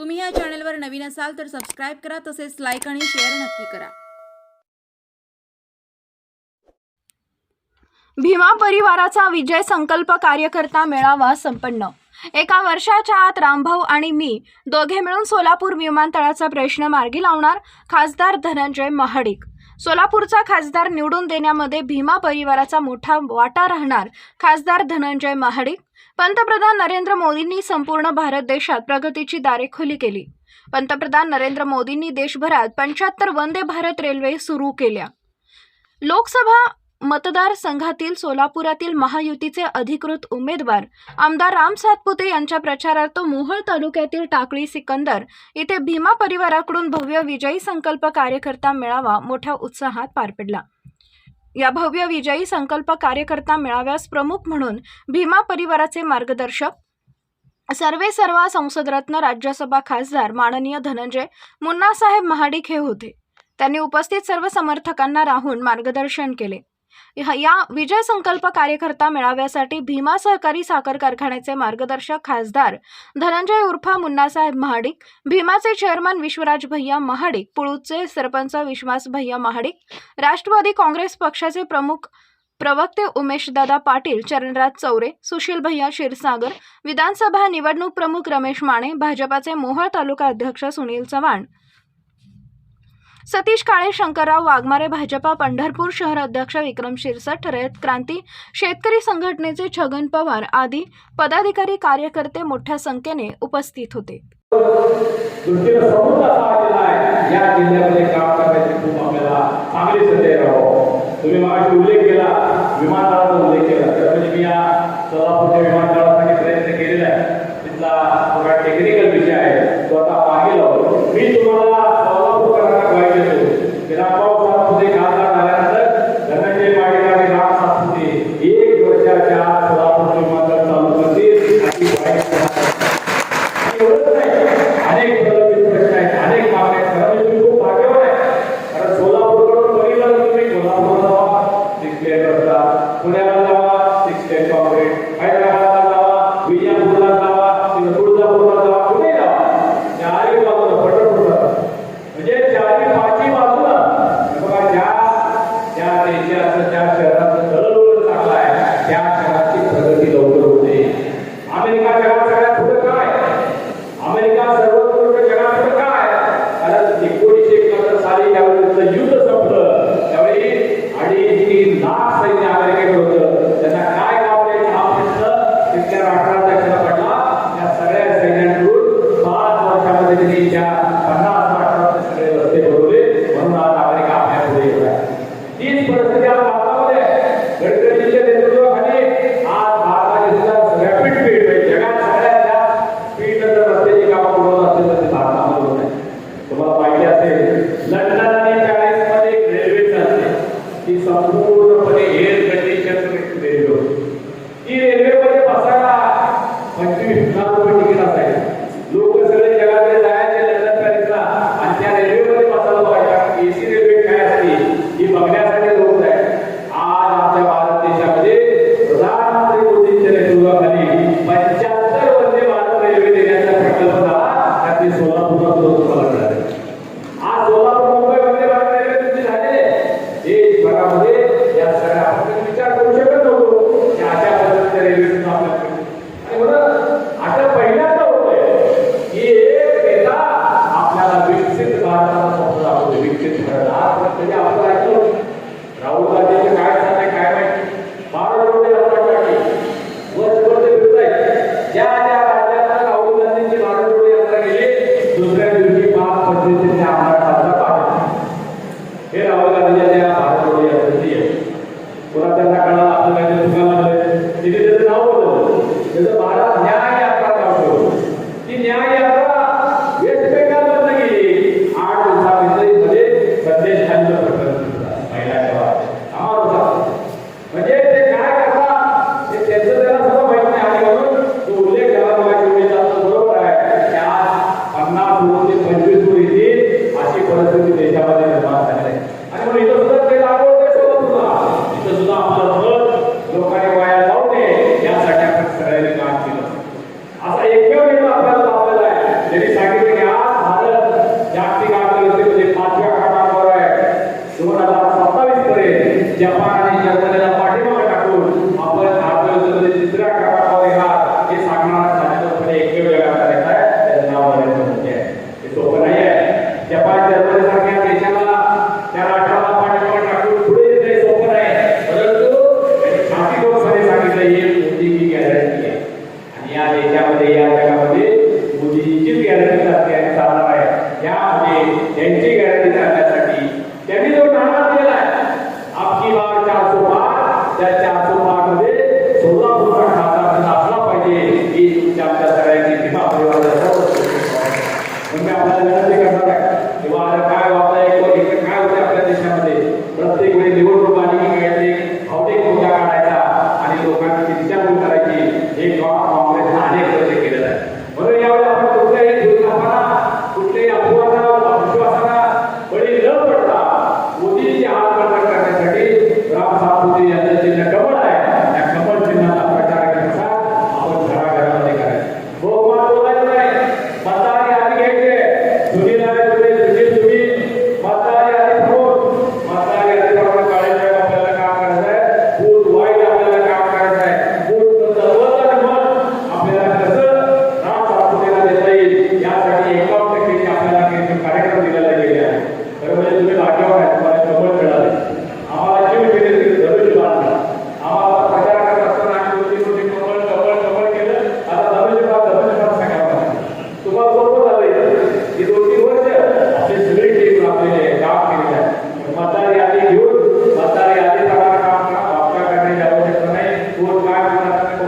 तुम्ही या चॅनलवर नवीन असाल तर सबस्क्राईब करा तसेच लाईक आणि शेअर नक्की करा. भीमा परिवाराचा विजय संकल्प कार्यकर्ता मेळावा संपन्न. एका वर्षाच्या आत रामभाऊ आणि मी दोघे मिळून सोलापूर विमानतळाचा प्रश्न मार्गी लावणार खासदार धनंजय महाडिक. सोलापूरचा खासदार निवडून देण्यामध्ये भीमा परिवाराचा मोठा वाटा राहणार खासदार धनंजय महाडिक. पंतप्रधान नरेंद्र मोदींनी संपूर्ण भारत देशात प्रगतीची दारे खुली केली. पंतप्रधान नरेंद्र मोदींनी देशभरात पंच्याहत्तर वंदे भारत रेल्वे सुरू केल्या. लोकसभा मतदारसंघातील सोलापुरातील महायुतीचे अधिकृत उमेदवार आमदार राम सातपुते यांच्या प्रचारार्थ मोहोळ तालुक्यातील टाकळी सिकंदर इथे भीमा परिवाराकडून भव्य विजयी संकल्प कार्यकर्ता मेळावा मोठ्या उत्साहात पार पडला. या भव्य विजयी संकल्प कार्यकर्ता मेळाव्यास प्रमुख म्हणून भीमा परिवाराचे मार्गदर्शक सर्वे सर्वा संसदरत्न राज्यसभा खासदार माननीय धनंजय मुन्नासाहेब महाडिक हे होते. त्यांनी उपस्थित सर्व समर्थकांना राहून मार्गदर्शन केले. या विजय संकल्प कार्यकर्ता मेळाव्यासाठी भीमा सहकारी साखर कारखान्याचे मार्गदर्शक खासदार धनंजय उर्फा मुन्नासाहेब महाडिक भीमाचे चेअरमन विश्वराज भैया महाडिक पुळूचे सरपंच विश्वास भैया महाडिक राष्ट्रवादी काँग्रेस पक्षाचे प्रमुख प्रवक्ते उमेशदादा पाटील चरणराज चौरे सुशील भैया क्षीरसागर विधानसभा निवडणूक प्रमुख रमेश माने भाजपाचे मोहोळ तालुका अध्यक्ष सुनील चव्हाण सतीश काळे शंकरराव वाघमारे भाजपा पंढरपूर शहर अध्यक्ष विक्रम शिरसट रयत क्रांती शेतकरी संघटनेचे छगन पवार आदी पदाधिकारी कार्यकर्ते मोठ्या संख्येने उपस्थित होते. तुम्ही उल्लेख केला विमानतळाचा उल्लेख केला तर म्हणजे मी या सोलापूरच्या विमानतळासाठी प्रयत्न केलेला आहे तिथला थोडा टेक्निकल विषय आहे तो आता मागे लावतो मी तुम्हाला सोलापूरकरांना ग्वाही देतो की रामभाऊ सातपुते खासदार झाल्यानंतर धनंजय माडिक आणि राम सातपुते एक वर्षाच्या आत सोलापूरचं विमानतळ चालू करतील अशी ग्वाही एवढंच नाही अनेक प्रलंबित प्रश्न आहेत अनेक मागण्या आहेत खरं म्हणजे तुम्ही खूप भाग्यवान आहे कारण सोलापूरकडून बघितलं तर तुम्ही कोल्हापूरला जावा सिक्स लेन रस्ता पुण्याला जावा सिक्स टेन कॉन्क्रीट हैदराबाद आहे परिस्थिती आज भारतामध्ये आहे. गडकरींच्या नेतृत्वाखाली आज भारताचे रॅपिड स्पीड म्हणजे जगात सगळ्यात जास्त स्पीड जर रस्त्याची कामं पुरवत असेल तर ते भारतामध्ये होत आहे तुम्हाला माहिती असेल लंडन आणि पॅरिसमध्ये एक रेल्वे चालते ती संपूर्ण एअर कंडिशन रेल्वे होती ती रेल्वेमध्ये बसायला पंचवीस लाख रुपये तिकीट असायचं लोक सगळे जगाकडे जायचे लंडन पॅरिसला आणि त्या रेल्वेमध्ये बसायला पाहिजे एसी रेल्वे काय असते ही बघण्यासाठी लोक जायचे आज आमच्या भारत देशामध्ये प्रधानमंत्री मोदींच्या नेतृत्वाखाली पंच्याहत्तर वंदे भारत रेल्वे देण्याचा प्रकल्प झाला त्यातले सोलापूरला सुद्धा तुम्हाला मिळाले आज सोलापूर मुंबई वंदे भारत रेल्वे तुमची झालेली आहे देशभरामध्ये या सगळ्या आपण कधी विचार करू शकत नव्हतो की अशा पद्धतीच्या रेल्वे सुद्धा आपल्याला मिळतील. आणि म्हणून आता पहिल्यांदा होतंय की एक नेता आपल्याला विकसित भारताचा स्वप्न दाखवतो विकसित आपण राहुल गांधी पंचवीस इथे अशी परिस्थिती देशामध्ये काय वापरायचं काय होते आपल्या देशामध्ये? प्रत्येक वेळी निवडणूक Amen.